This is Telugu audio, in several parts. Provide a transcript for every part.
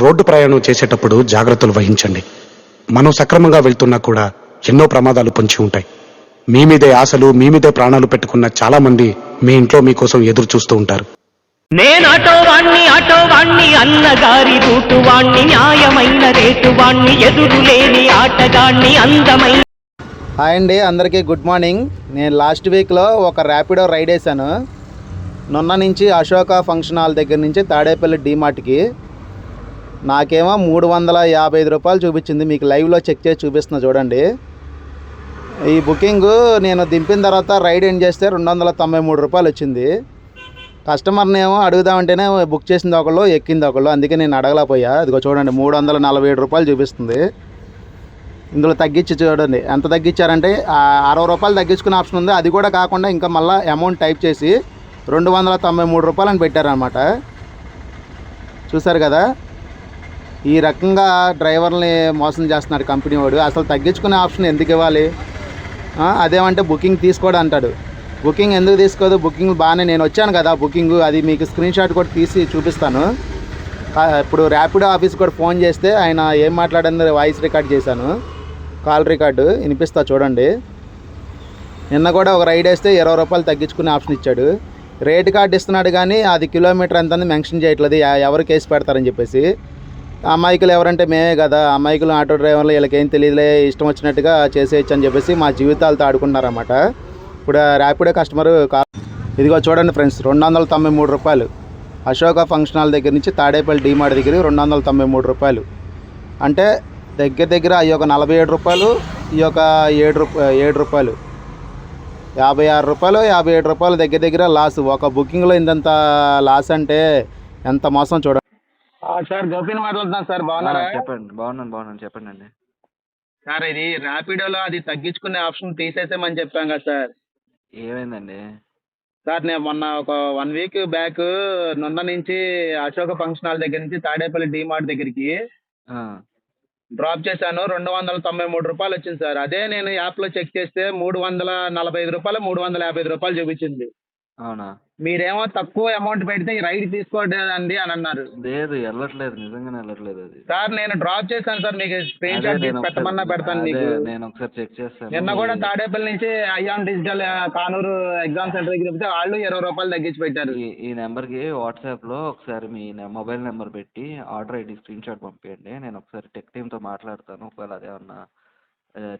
రోడ్డు ప్రయాణం చేసేటప్పుడు జాగ్రత్తలు వహించండి. మనం సక్రమంగా వెళ్తున్నా కూడా ఎన్నో ప్రమాదాలు పొంచి ఉంటాయి. మీ మీదే ఆశలు మీ మీదే ప్రాణాలు పెట్టుకున్న చాలా మంది మీ ఇంట్లో మీకోసం ఎదురు చూస్తూ ఉంటారు. నేను ఆటో వాణ్ణి ఆటో వాణ్ణి అన్నగారి రూటు వాణ్ణి న్యాయమైన రేటు వాణ్ణి ఎదురు లేని ఆటగాణ్ణి అందమైన హాయ్ అండి అందరికీ గుడ్ మార్నింగ్. నేను లాస్ట్ వీక్లో ఒక ర్యాపిడో రైడ్ వేసాను నున్న నుంచి అశోక ఫంక్షన్ హాల్ దగ్గర నుంచి తాడేపల్లి డీమార్ట్కి. నాకేమో మూడు వందల యాభై ఐదు రూపాయలు చూపించింది. మీకు లైవ్లో చెక్ చేసి చూపిస్తున్నా చూడండి. ఈ బుకింగ్ నేను దింపిన తర్వాత రైడ్ ఎండ్ చేస్తే రెండు వందల తొంభై మూడు రూపాయలు వచ్చింది. కస్టమర్ని ఏమో అడుగుదామంటేనే బుక్ చేసింది ఒకళ్ళు ఎక్కింది ఒకళ్ళు. అందుకే నేను అడగలేకపోయా. ఇదిగో చూడండి మూడు వందల నలభై ఏడు రూపాయలు చూపిస్తుంది. ఇందులో తగ్గించి చూడండి. ఎంత తగ్గించారంటే అరవై రూపాయలు తగ్గించుకునే ఆప్షన్ ఉంది. అది కూడా కాకుండా ఇంకా మళ్ళీ అమౌంట్ టైప్ చేసి రెండు వందల తొంభై మూడు రూపాయలు అని పెట్టారనమాట చూసారు కదా? ఈ రకంగా డ్రైవర్ని మోసం చేస్తున్నాడు కంపెనీ వాడు. అసలు తగ్గించుకునే ఆప్షన్ ఎందుకు ఇవ్వాలి? అదేమంటే బుకింగ్ తీసుకోడు అంటాడు. బుకింగ్ ఎందుకు తీసుకోదు? బుకింగ్ బాగానే నేను వచ్చాను కదా బుకింగ్. అది మీకు స్క్రీన్ షాట్ కూడా తీసి చూపిస్తాను. ఇప్పుడు ర్యాపిడో ఆఫీస్ కూడా ఫోన్ చేస్తే ఆయన ఏం మాట్లాడింది వాయిస్ రికార్డ్ చేశాను. కాల్ రికార్డు వినిపిస్తా చూడండి. నిన్న కూడా ఒక రైడ్ వేస్తే ఇరవై రూపాయలు తగ్గించుకునే ఆప్షన్ ఇచ్చాడు. రేట్ కార్డు ఇస్తున్నాడు కానీ అది కిలోమీటర్ ఎంత మెన్షన్ చేయట్లేదు. ఎవరు కేసు పెడతారని చెప్పేసి. అమాయకులు ఎవరంటే మేమే కదా. అమాయకులు ఆటో డ్రైవర్లు వీళ్ళకి ఏం తెలియదులే ఇష్టం వచ్చినట్టుగా చేసేయచ్చు అని చెప్పేసి మా జీవితాలతో ఆడుకున్నారన్నమాట. ఇప్పుడు ర్యాపిడో కస్టమర్ ఇదిగో చూడండి ఫ్రెండ్స్ రెండు వందల తొంభై మూడు రూపాయలు. అశోక ఫంక్షన్ హాల్ దగ్గర నుంచి తాడేపల్లి డిమార్ట్ దగ్గర రెండు వందల తొంభై మూడు రూపాయలు. అంటే దగ్గర దగ్గర ఈ యొక్క నలభై ఏడు రూపాయలు ఈ యొక్క ఏడు రూప ఏడు రూపాయలు. యాభై ఆరు రూపాయలు యాభై ఏడు రూపాయలు దగ్గర దగ్గర లాస్. ఒక బుకింగ్లో ఇంతంత లాస్ అంటే ఎంత మోసం చూడండి సార్ గోపిని మాట్లాడుతున్నాను సార్ ఆ, చెప్పండి బాగున్నాను బాగున్నాను చెప్పండి అండి సార్ ఇది ర్యాపిడోలో అది తగ్గించుకునే ఆప్షన్ తీసేసామని చెప్పాం కదా సార్. ఏమైందండి? సార్ నేను మొన్న ఒక వన్ వీక్ బ్యాక్ నున్న నుంచి అశోక ఫంక్షన్ హాల్ దగ్గర నుంచి తాడేపల్లి డీమార్ట్ దగ్గరికి డ్రాప్ చేశాను రెండు వందల తొంభై మూడు రూపాయలు వచ్చింది సార్. అదే నేను యాప్లో చెక్ చేస్తే మూడు వందల నలభై ఐదు రూపాయలు మూడు వందల యాభై ఐదు రూపాయలు చూపించింది. అవునా? మీరేమో తక్కువ అమౌంట్ పెడితే ఈ రైడ్ తీసుకోవద్దండి అని అన్నారు. లేదు వెళ్ళట్లేదు నిజంగానే వెళ్ళట్లేదు అది. సార్ నేను డ్రాప్ చేశాను సార్ మీకు స్క్రీన్ అదే షాట్ నేను తీసి పెట్టమన్నా పెడతాను అదే మీకు నేను ఒకసారి చెక్ చేస్తాను. నిన్న కూడా తాడేపల్లి నుంచి అయ్యాన్ డిజిటల్ ఆ, కానూరు ఎగ్జామ్ సెంటర్ దగ్గర చెప్తే వాళ్ళు ఇరవై రూపాయలు తగ్గించి పెట్టారు. ఈ ఈ నెంబర్కి వాట్సాప్లో ఒకసారి మీ నె- మొబైల్ నెంబర్ పెట్టి ఆర్డర్ ఐడి స్క్రీన్ షాట్ పంపించండి నేను ఒకసారి టెక్ టీమ్తో మాట్లాడతాను. ఒకవేళ అదేమన్నా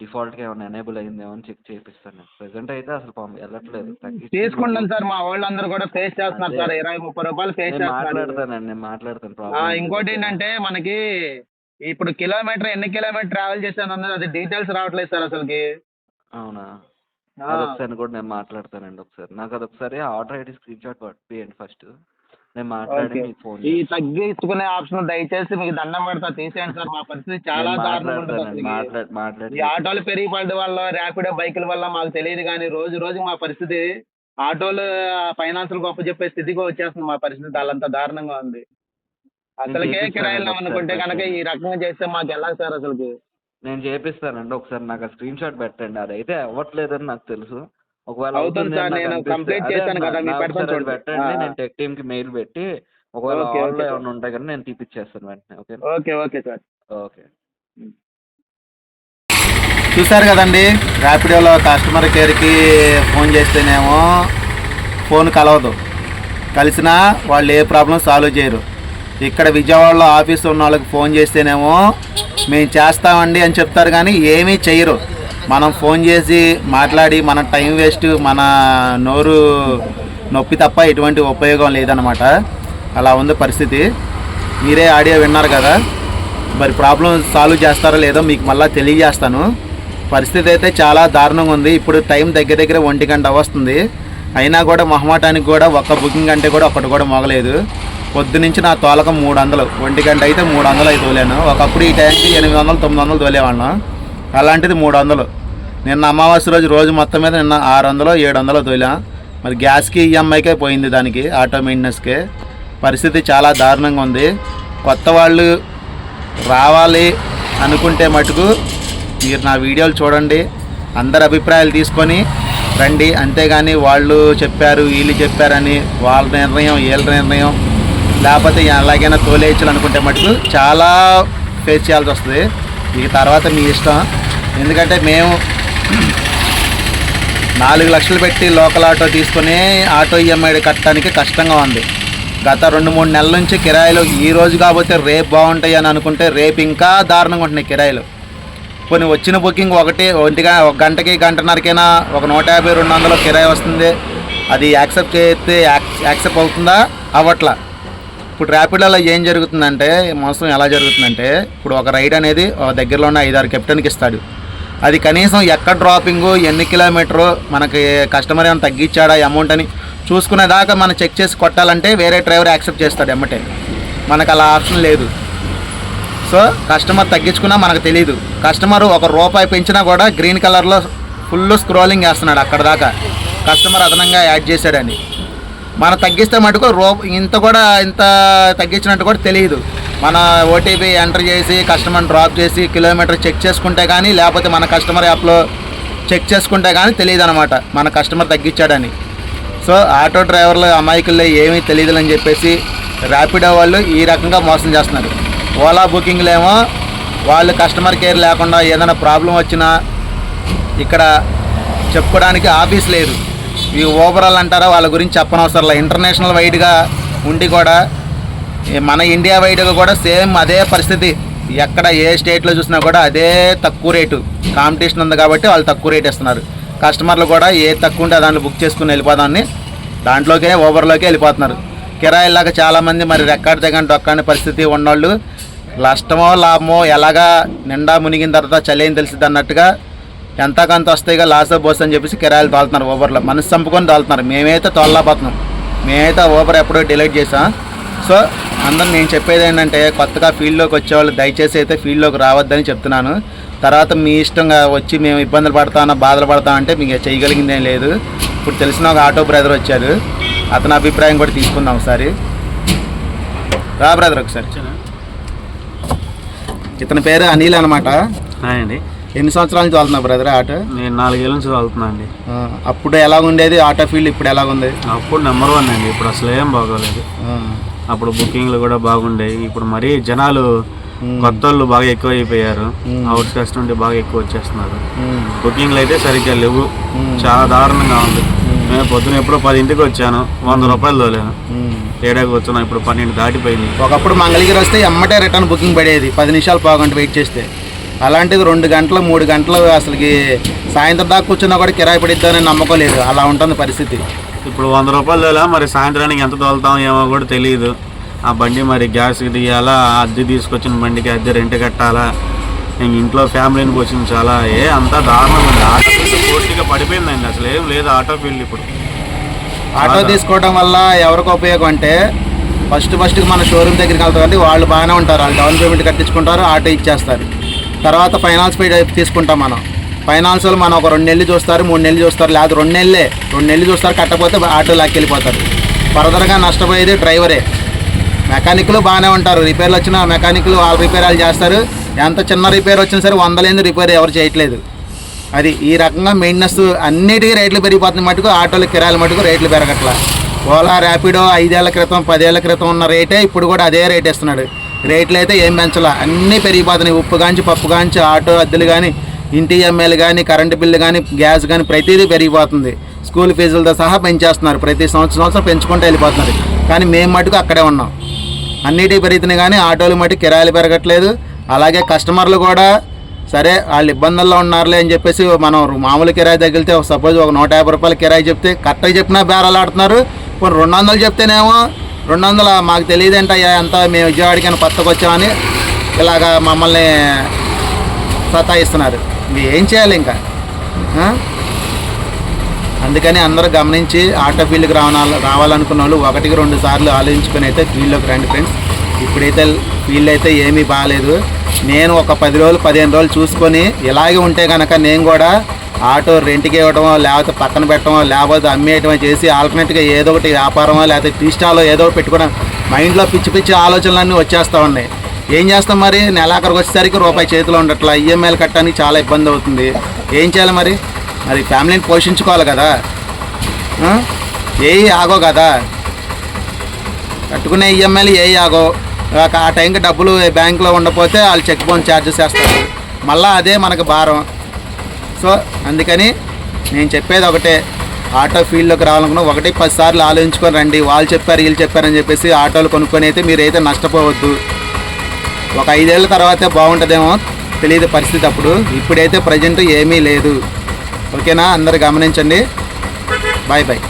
డిఫాల్ట్గా ఏమన్నా ఎనేబుల్ అయిందేమో అని చెక్ చేపిస్తాను నేను. ప్రెసెంట్ అయితే అసలు పంప వెళ్ళట్లేదు. తీసుకుంటాను సార్ మా వాళ్ళందరూ కూడా ఫేస్ చేస్తున్నారు. సార్ ఇరవై ముప్పై రూపాయలు ఫేస్ మాట్లాడతానండి నేను మాట్లాడతాను ప్రాబ్లం ఇంకోటి ఏంటంటే మనకి ఇప్పుడు కిలోమీటర్ ఎన్ని కిలోమీటర్ ట్రావెల్ చేశాను అన్నది అది డీటెయిల్స్ రావట్లేదు సార్ అసలుకి. అవునా? అదొకసారి కూడా నేను మాట్లాడతానండి ఒకసారి. నాకు అదొకసారి ఆర్డర్ ఐడి స్క్రీన్ షాట్ పంపించండి ఫస్ట్. నేను మాట్లాడి. మీకు ఫోన్ ఈ తగ్గించుకునే ఆప్షన్ దయచేసి మీకు దండం పెడతా తీసేయండి సార్. మా పరిస్థితి చాలా దారుణంగా ఉంటుంది మాట్లాడి. ఈ ఆటోలు పెరిగిపడడం వల్ల ర్యాపిడో బైకుల వల్ల మాకు తెలియదు కానీ రోజు రోజు మా పరిస్థితి ఆటోలు ఫైనాన్షియల్ గొప్ప చెప్పే స్థితికి వచ్చేస్తుంది మా పరిస్థితి. అలాంత దారుణంగా ఉంది. అసలుకే చేపిస్తానండి కిరాయిలు అనుకుంటే కనుక. ఈ రకంగా చేస్తే మాకు ఎలా సార్ అసలుకి? నేను చేపిస్తానండి. ఒకసారి నాకు స్క్రీన్ షాట్ పెట్టండి. అదైతే అవ్వట్లేదని నాకు తెలుసు. ఒకవేళ అవుతుంది సార్, నేను కంప్లీట్ చేశాను కదా. పెట్టండి. నేను టెక్ టీమ్కి మెయిల్ పెట్టి ఒకవేళ ఆన్లో. ఏమైనా ఉంటాయి కానీ నేను తీపిచ్చేస్తాను వెంటనే okay okay okay sir. Okay. చూసారు కదండి ర్యాపిడోలో కస్టమర్ కేర్కి ఫోన్ చేస్తేనేమో ఫోన్ కలవదు. కలిసినా వాళ్ళు ఏ ప్రాబ్లం సాల్వ్ చేయరు. ఇక్కడ విజయవాడలో ఆఫీస్ ఉన్న వాళ్ళకి ఫోన్ చేస్తేనేమో మేము చేస్తామండి అని చెప్తారు కానీ ఏమీ చెయ్యరు. మనం ఫోన్ చేసి మాట్లాడి మన టైం వేస్ట్ మన నోరు నొప్పి తప్ప ఎటువంటి ఉపయోగం లేదనమాట అలా ఉంది పరిస్థితి. మీరే ఆడియో విన్నారు కదా. మరి ప్రాబ్లం సాల్వ్ చేస్తారో లేదో మీకు మళ్ళీ తెలియజేస్తాను. పరిస్థితి అయితే చాలా దారుణంగా ఉంది. ఇప్పుడు టైం దగ్గర దగ్గర ఒంటి గంట వస్తుంది. అయినా కూడా మొహమాటానికి కూడా ఒక్క బుకింగ్ అంటే కూడా ఒకటి కూడా మొగలేదు. పొద్దు నుంచి నా తోలకం మూడు వందలు. ఒంటి గంట అయితే మూడు వందలు అయితే తోలాను. ఒకప్పుడు ఈ టైంకి ఎనిమిది వందలు తొమ్మిది వందలు తోలేవాళ్ళం. అలాంటిది మూడు వందలు నిన్న అమావాస్య రోజు రోజు మొత్తం మీద నిన్న ఆరు వందలు ఏడు వందలు తోలా మరి గ్యాస్కి ఈఎంఐకే పోయింది దానికి ఆటో మెయింటెనెన్స్కి. పరిస్థితి చాలా దారుణంగా ఉంది. కొత్త వాళ్ళు రావాలి అనుకుంటే మటుకు మీరు నా వీడియోలు చూడండి అందరి అభిప్రాయాలు తీసుకొని రండి. అంతేగాని వాళ్ళు చెప్పారు వీళ్ళు చెప్పారని వాళ్ళ నిర్ణయం వీళ్ళ నిర్ణయం. లేకపోతే ఎలాగైనా తోలేయచ్చు అనుకుంటే మటుకు చాలా ఫేస్ చేయాల్సి వస్తుంది. ఇక తర్వాత మీ ఇష్టం. ఎందుకంటే మేము నాలుగు లక్షలు పెట్టి లోకల్ ఆటో తీసుకుని ఆటో ఈఎంఐ కట్టడానికి కష్టంగా ఉంది. గత రెండు మూడు నెలల నుంచి కిరాయిలు ఈ రోజు కాకపోతే రేపు బాగుంటాయి అని అనుకుంటే రేపు ఇంకా దారుణంగా ఉంటున్నాయి కిరాయిలు. కొన్ని వచ్చిన బుకింగ్ ఒకటి ఒంటిగా ఒక గంటకి గంటన్నరకైనా ఒక నూట యాభై రెండు వందలు కిరాయి వస్తుంది. అది యాక్సెప్ట్ చేస్తే యాక్సెప్ట్ అవుతుందా? అవ్వట్లా. ఇప్పుడు ర్యాపిడోలో ఏం జరుగుతుందంటే మోసం ఎలా జరుగుతుందంటే ఇప్పుడు ఒక రైడ్ అనేది ఒక దగ్గరలో ఉన్న ఐదారు కెప్టెన్కి ఇస్తాడు. అది కనీసం ఎక్కడ డ్రాపింగు ఎన్ని కిలోమీటరు మనకి కస్టమర్ ఏమైనా తగ్గించాడా అమౌంట్ అని చూసుకునేదాకా మనం చెక్ చేసి కొట్టాలంటే వేరే డ్రైవర్ యాక్సెప్ట్ చేస్తాడు ఎమ్మటే. మనకు అలా ఆప్షన్ లేదు. సో కస్టమర్ తగ్గించుకున్నా మనకు తెలియదు కస్టమర్ ఒక రూపాయి పెంచినా కూడా గ్రీన్ కలర్లో ఫుల్ స్క్రోలింగ్ వేస్తున్నాడు అక్కడ దాకా. కస్టమర్ అదనంగా యాడ్ చేశాడని. మనం తగ్గిస్తే మటుకు రూ ఇంత కూడా ఇంత తగ్గించినట్టు కూడా తెలియదు. మన ఓటీపీ ఎంటర్ చేసి కస్టమర్ డ్రాప్ చేసి కిలోమీటర్ చెక్ చేసుకుంటే కానీ లేకపోతే మన కస్టమర్ యాప్లో చెక్ చేసుకుంటే కానీ తెలియదు అనమాట మన కస్టమర్ తగ్గించాడని. సో ఆటో డ్రైవర్లు అమాయకుల్లో ఏమీ తెలియదు అని చెప్పేసి ర్యాపిడో వాళ్ళు ఈ రకంగా మోసం చేస్తున్నారు. ఓలా బుకింగ్లేమో వాళ్ళు కస్టమర్ కేర్ లేకుండా ఏదైనా ప్రాబ్లం వచ్చినా ఇక్కడ చెప్పుకోవడానికి ఆఫీస్ లేదు. ఈ ఓవరాల్ అంటారా? వాళ్ళ గురించి చెప్పనవసరం ఇంటర్నేషనల్ వైడ్గా ఉండి కూడా మన ఇండియా వైడ్గా కూడా సేమ్ అదే పరిస్థితి. ఎక్కడ ఏ స్టేట్లో చూసినా కూడా అదే తక్కువ రేటు. కాంపిటీషన్ ఉంది కాబట్టి వాళ్ళు తక్కువ రేట్ ఇస్తున్నారు. కస్టమర్లు కూడా ఏ తక్కువ ఉంటే దాంట్లో బుక్ చేసుకుని వెళ్ళిపోదాన్ని దాంట్లోకే ఓవర్లోకే వెళ్ళిపోతున్నారు. కిరాయిలాగా చాలామంది మరి రెక్కడ తెగని డొక్కని పరిస్థితి ఉన్నోళ్ళు నష్టమో లాభమో ఎలాగా నిండా మునిగిన తర్వాత చలేని తెలిసింది అన్నట్టుగా ఎంత కొంత వస్తాయిగా లాస్ బోస్ అని చెప్పేసి కిరాయిలు తోలుతున్నారు ఓవర్లో. మనసు చంపుకొని తోలుతున్నారు మేమైతే తోలలేకపోతున్నాం. మేమైతే ఓవర్ ఎప్పుడో డిలీట్ చేసాం. సో అందరు నేను చెప్పేది ఏంటంటే కొత్తగా ఫీల్డ్లోకి వచ్చేవాళ్ళు దయచేసి అయితే ఫీల్డ్లోకి రావద్దని చెప్తున్నాను. తర్వాత మీ ఇష్టంగా వచ్చి మేము ఇబ్బందులు పడతామన్నా బాధలు పడతామంటే మీకు చేయగలిగింది లేదు. ఇప్పుడు తెలిసిన ఒక ఆటో బ్రదర్ వచ్చారు అతని అభిప్రాయం కూడా తీసుకుందాం ఒకసారి. రా బ్రదర్ ఒకసారి. ఇతని పేరు అనిల్ అనమాట అండి. ఎన్ని సంవత్సరాల నుంచి వెళ్తున్నావు బ్రదర్ ఆటో? నేను నాలుగేళ్ళ నుంచి చదువుతున్నా అండి. అప్పుడు ఎలా ఉండేది? ఆటో ఫీల్డ్ ఇప్పుడు ఎలా ఉంది? అప్పుడు నెంబర్ వన్ అండి. ఇప్పుడు అసలు ఏం బాగోలేదు. అప్పుడు బుకింగ్లు కూడా బాగుండేవి. ఇప్పుడు మరీ జనాలు కొత్త వాళ్ళు బాగా ఎక్కువ అయిపోయారు అవుట్ కాస్ట్ నుండి బాగా ఎక్కువ వచ్చేస్తున్నారు. బుకింగ్లు అయితే సరిగ్గా లేవు. చాలా దారుణంగా ఉంది. నేను పొద్దున ఎప్పుడో పదింటికి వచ్చాను. వంద రూపాయలు తోలేను. ఏడాకి వచ్చాను ఇప్పుడు పన్నెండు దాటిపోయింది. ఒకప్పుడు మంగళగిరి వస్తే ఎమ్మటే రిటర్న్ బుకింగ్ పడేది. పది నిమిషాలు పావుగంట వెయిట్ చేస్తే. అలాంటిది రెండు గంటలు మూడు గంటలు అసలుకి సాయంత్రం దాకా కూర్చున్నా కూడా కిరాయి పడిద్దామని నమ్మకం లేదు. అలా ఉంటుంది పరిస్థితి. ఇప్పుడు వంద రూపాయలు మరి సాయంత్రానికి ఎంత తోలుతాం ఏమో కూడా తెలియదు ఆ బండి మరి గ్యాస్ తీయాలా అద్దె తీసుకొచ్చిన బండికి అద్దె రెంట్ కట్టాలా ఇంక ఇంట్లో ఫ్యామిలీని పోషించాలా ఏ అంతా దారుణంగా ఉంది. ఆటో పూర్తిగా పడిపోయిందండి. అసలు ఏం లేదు ఆటో ఫీల్డ్ ఇప్పుడు. ఆటో తీసుకోవడం వల్ల ఎవరికి ఉపయోగం అంటే ఫస్ట్ ఫస్ట్ మన షోరూమ్ దగ్గరికి వెళ్తారు కాబట్టి వాళ్ళు బాగానే ఉంటారు. వాళ్ళు డౌన్ పేమెంట్ కట్టించుకుంటారు ఆటో ఇచ్చేస్తారు. తర్వాత ఫైనాన్స్ పై తీసుకుంటాం మనం. ఫైనాన్స్ వాళ్ళు మనం ఒక రెండు నెలలు చూస్తారు మూడు నెలలు చూస్తారు లేదా రెండు నెలలే రెండు నెలలు చూస్తారు కట్టకపోతే ఆటో లాక్కెళ్ళిపోతారు ఫర్దర్గా నష్టపోయేది డ్రైవరే మెకానిక్లు బాగానే ఉంటారు. రిపేర్లు వచ్చిన మెకానిక్లు వాళ్ళు రిపేర్ వాళ్ళు చేస్తారు. ఎంత చిన్న రిపేర్ వచ్చినా సరే వందలేంది రిపేర్ ఎవరు చేయట్లేదు. అది ఈ రకంగా మెయింటెనెన్స్ అన్నిటికీ రేట్లు పెరిగిపోతుంది మటుకు ఆటోలు కిరాయిల మటుకు రేట్లు పెరగట్లా. ఓలా ర్యాపిడో ఐదేళ్ళ క్రితం పదేళ్ళ క్రితం ఉన్న రేటే ఇప్పుడు కూడా అదే రేట్ ఇస్తున్నాడు రేట్లు అయితే ఏం పెంచలా. అన్నీ పెరిగిపోతున్నాయి. ఉప్పు కాంచి పప్పు కాంచి ఆటో అద్దెలు కానీ ఇంటి ఎంఎల్ కానీ కరెంటు బిల్లు కానీ గ్యాస్ కానీ ప్రతిదీ పెరిగిపోతుంది. స్కూల్ ఫీజులతో సహా పెంచేస్తున్నారు. ప్రతి సంవత్సరం సంవత్సరం పెంచుకుంటూ వెళ్ళిపోతున్నారు. కానీ మేము మటుకు అక్కడే ఉన్నాం. అన్నిటి పెరుగుతున్నాయి కానీ ఆటోలు మటుకు కిరాయిలు పెరగట్లేదు. అలాగే కస్టమర్లు కూడా సరే వాళ్ళు ఇబ్బందుల్లో ఉన్నారులే అని చెప్పేసి మనం మామూలు కిరాయి తగిలితే సపోజ్ ఒక నూట యాభై రూపాయలు కిరాయి చెప్తే కరెక్ట్గా చెప్పినా బేరాలు ఆడుతున్నారు. కొన్ని రెండు వందలు చెప్తేనేమో రెండు వందల మాకు తెలియదంట అంతా మేము విజయవాడకైనా కొత్తగా వచ్చామని ఇలాగా మమ్మల్ని సతాయిస్తున్నారు. ఏం చేయాలి ఇంకా? అందుకని అందరూ గమనించి ఆటో ఫీల్డ్కి రావాల రావాలనుకున్న వాళ్ళు ఒకటికి రెండు సార్లు ఆలోచించుకొని అయితే ఫీల్డ్లోకి రండి ఫ్రెండ్స్. ఇప్పుడైతే ఫీల్డ్ అయితే ఏమీ బాగాలేదు నేను ఒక పది రోజులు పదిహేను రోజులు చూసుకొని ఇలాగే ఉంటే కనుక నేను కూడా ఆటో రెంట్కి ఇవ్వడమో లేకపోతే పక్కన పెట్టడమో లేకపోతే అమ్మేయటమో చేసి ఆల్టర్నేట్గా ఏదో ఒకటి వ్యాపారమో లేకపోతే టీ స్టాల్లో ఏదో ఒకటి పెట్టుకోవడం మైండ్లో పిచ్చి పిచ్చి ఆలోచనలన్నీ వచ్చేస్తూ ఉన్నాయి. ఏం చేస్తాం మరి? నెలాఖరికి వచ్చేసరికి రూపాయి చేతిలో ఉండట్లా. ఈఎంఐలు కట్టడానికి చాలా ఇబ్బంది అవుతుంది. ఏం చేయాలి మరి? మరి ఫ్యామిలీని పోషించుకోవాలి కదా. ఏ ఏవి ఆగో కదా. కట్టుకునే ఈఎంఐలు ఏ ఆగో. ఆ- ఆ టైంకి డబ్బులు బ్యాంకులో ఉండకపోతే వాళ్ళు చెక్ బౌన్స్ ఛార్జెస్ వేస్తారు. మళ్ళీ అదే మనకు భారం. సో అందుకని నేను చెప్పేది ఒకటే. ఆటో ఫీల్డ్లోకి రావాలనుకున్నా ఒకటి పది సార్లు ఆలోచించుకొని రండి. వాళ్ళు చెప్పారు వీళ్ళు చెప్పారని చెప్పేసి ఆటోలు కొనుక్కొని అయితే మీరు అయితే నష్టపోవద్దు. ఒక ఐదేళ్ళ తర్వాతే బాగుంటుందేమో తెలియదు పరిస్థితి అప్పుడు. ఇప్పుడైతే ప్రజెంట్ ఏమీ లేదు. ఓకేనా? అందరు గమనించండి. Bye bye.